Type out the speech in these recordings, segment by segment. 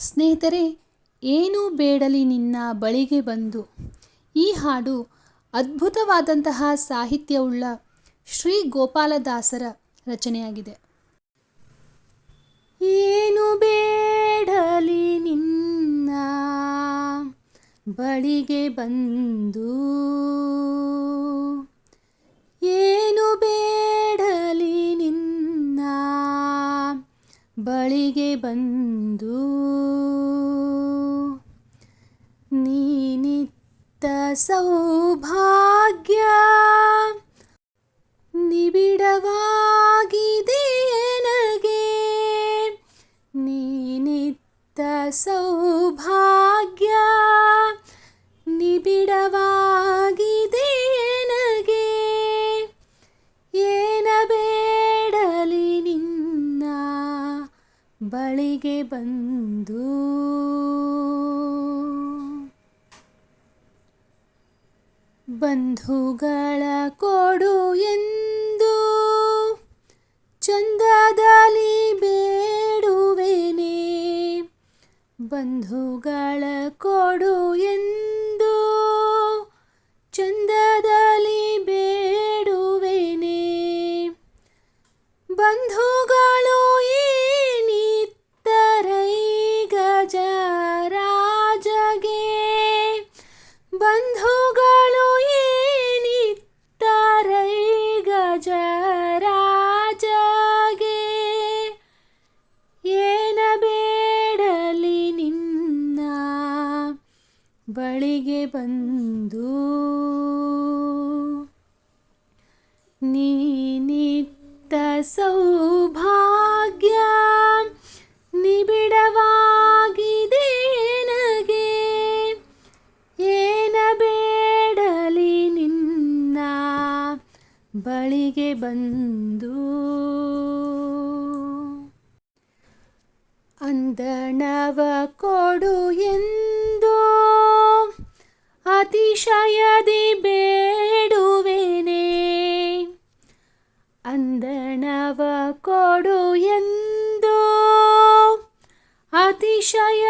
ಸ್ನೇಹಿತರೆ, ಏನೂ ಬೇಡಲಿ ನಿನ್ನ ಬಳಿಗೆ ಬಂದು. ಈ ಹಾಡು ಅದ್ಭುತವಾದಂತಹ ಸಾಹಿತ್ಯವುಳ್ಳ ಶ್ರೀ ಗೋಪಾಲದಾಸರ ರಚನೆಯಾಗಿದೆ. ಏನು ಬೇಡಲಿ ನಿನ್ನ ಬಳಿಗೆ ಬಂದು. ಏನು ಬೇಡಲಿ ನಿನ್ನ ಬಳಿಗೆ ಬಂದು. ಸೌಭಾಗ್ಯ ನಿಬಿಡವಾಗಿದೆ ನನಗೆ ನೀನಿತ್ತ ಸೌಭಾಗ್ಯ ಬಂಧುಗಳ ಕೊಡು ಎಂದು. ಚಂದದಲ್ಲಿ ಬೇಡುವೆನೆ. ಬಂಧುಗಳ ಕೊಡು ಎಂದು. ಚಂದದಲ್ಲಿ ಬೇಡುವೆನೆ. ಬಂಧುಗಳು ಬಳಿಗೆ ಬಂದು ನೀನಿತ್ತ ಸೌಭಾಗ್ಯ ನಿಬಿಡವಾಗಿದೆ ನನಗೆ ಏನ ಬೇಡಲಿ ನಿನ್ನ ಬಳಿಗೆ ಬಂದು? ಅಂದಣವ ಕೊಡು ಎಂದು ಅತಿಶಯದಿ ಬೇಡುವೆನೆ. ಅಂದಣವ ಕೊಡು ಎಂದು ಅತಿಶಯದಿ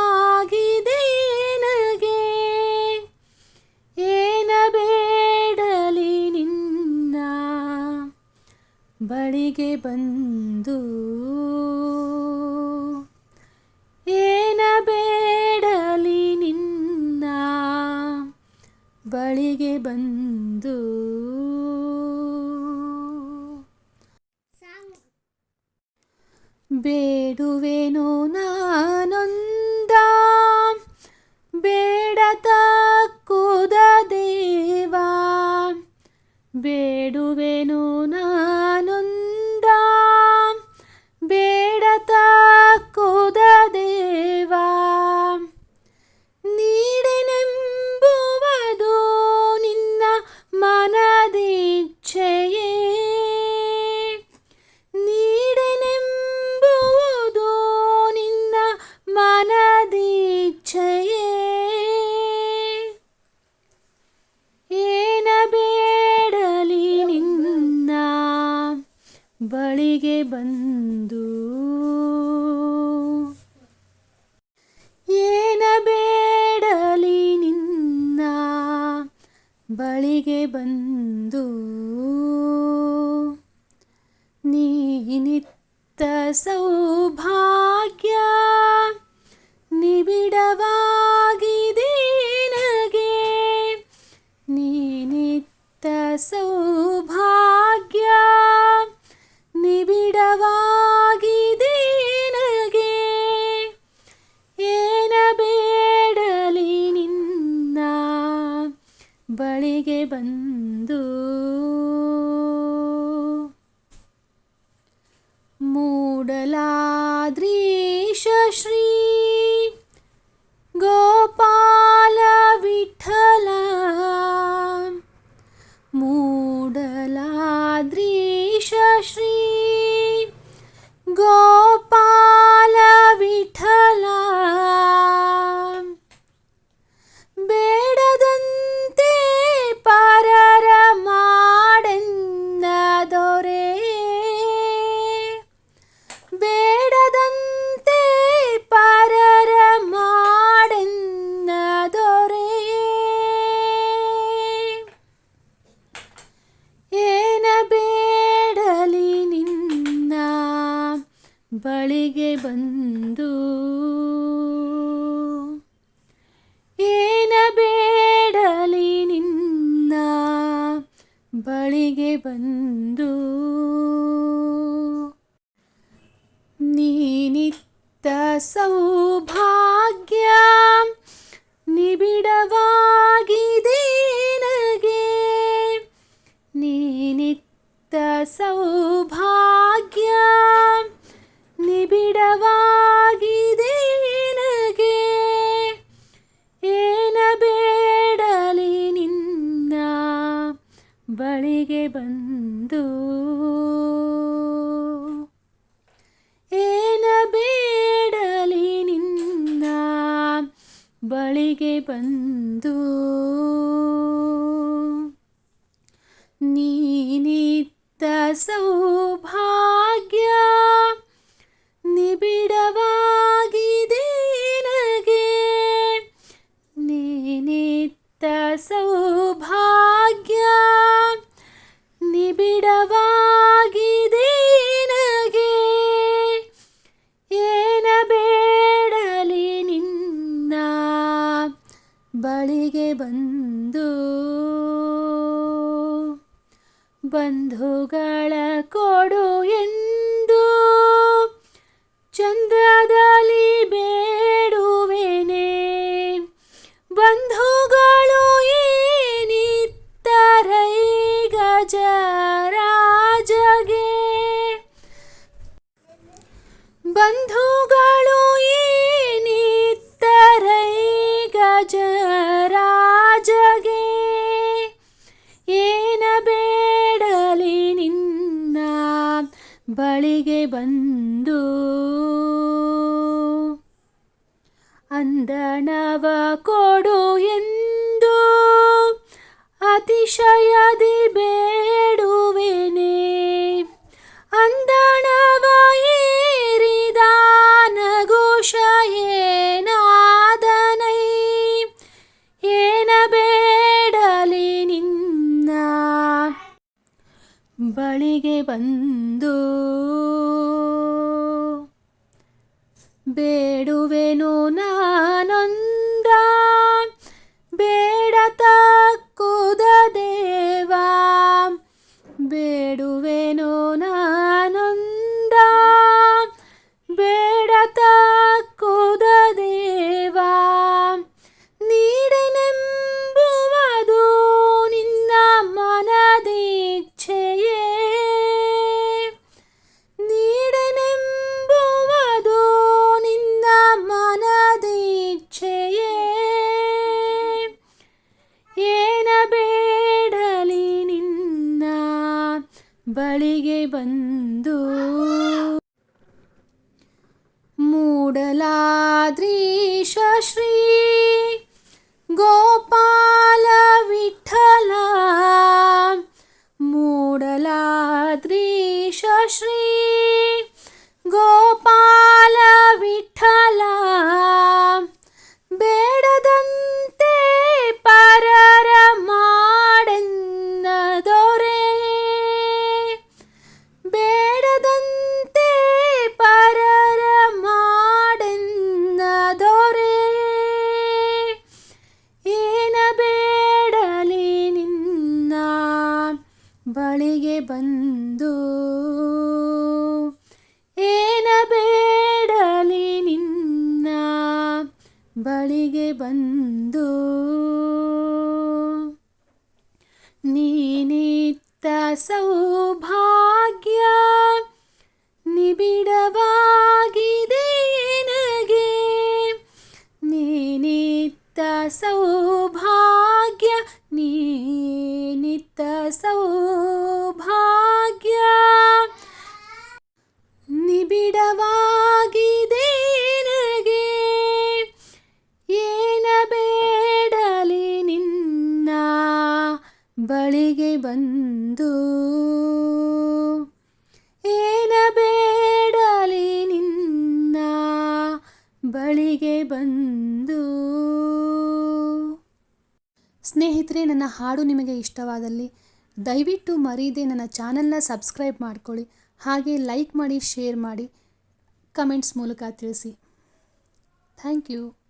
ಬಂದು ಏನ ಬೇಡಲಿ ನಿನ್ನ ಬಳಿಗೆ ಬಂದು. ಬೇಡುವೆನೋ ನಾನೊಂದ ಬೇಡ ತಕ್ಕುದ ದೇವ. ಬೇಡುವೆನೋ ನಾನೊಂದ ಮನೆಗೆ ಬಂದು ಏನ ಬೇಡಲಿ ನಿನ್ನ ಬಳಿಗೆ ಬಂದು ನೀನಿತ್ತ ಸೌ ಪಾಲಿಗೆ ಬಂದು ಮೂಡಲಾದ್ರೀಶ ಶ್ರೀ ಗೋಪಾಲ ವಿಠಲ ಮೂಡಲಾದ್ರೀಶ ಶ್ರೀ गोपा ಬಳಿಗೆ ಬಂದು ನೀನಿತ್ತ ಸೌಭಾಗ್ಯ ನಿಬಿಡವಾಗಿದೆ ನಗೆ ನೀನಿತ್ತ ಸೌಭಾಗ್ಯ निबिडवा so ಬಂಧುಗಳ ಕೊಡು ಎಂದು. ಚಂದ್ರದ ಬಳಿಗೆ ಬಂದು ಅಂದಣ ಬಳಿಗೆ ಬಂದು ನೀನಿತ್ತ ಸೌಭಾಗ್ಯ ನಿಬಿಡವಾಗಿದೆ ನನಗೆ ನೀನಿತ್ತ ಸೌಭಾಗ್ಯ ನೀನಿತ್ತ ಸೌಭಾಗ್ಯ ಬಳಿಗೆ ಬಂದು. ಸ್ನೇಹಿತರೆ, ನನ್ನ ಹಾಡು ನಿಮಗೆ ಇಷ್ಟವಾದಲ್ಲಿ ದಯವಿಟ್ಟು ಮರೀದೆ ನನ್ನ ಚಾನಲ್ನ ಸಬ್ಸ್ಕ್ರೈಬ್ ಮಾಡ್ಕೊಳ್ಳಿ, ಹಾಗೆ ಲೈಕ್ ಮಾಡಿ, ಶೇರ್ ಮಾಡಿ, ಕಮೆಂಟ್ಸ್ ಮೂಲಕ ತಿಳಿಸಿ. Thank you.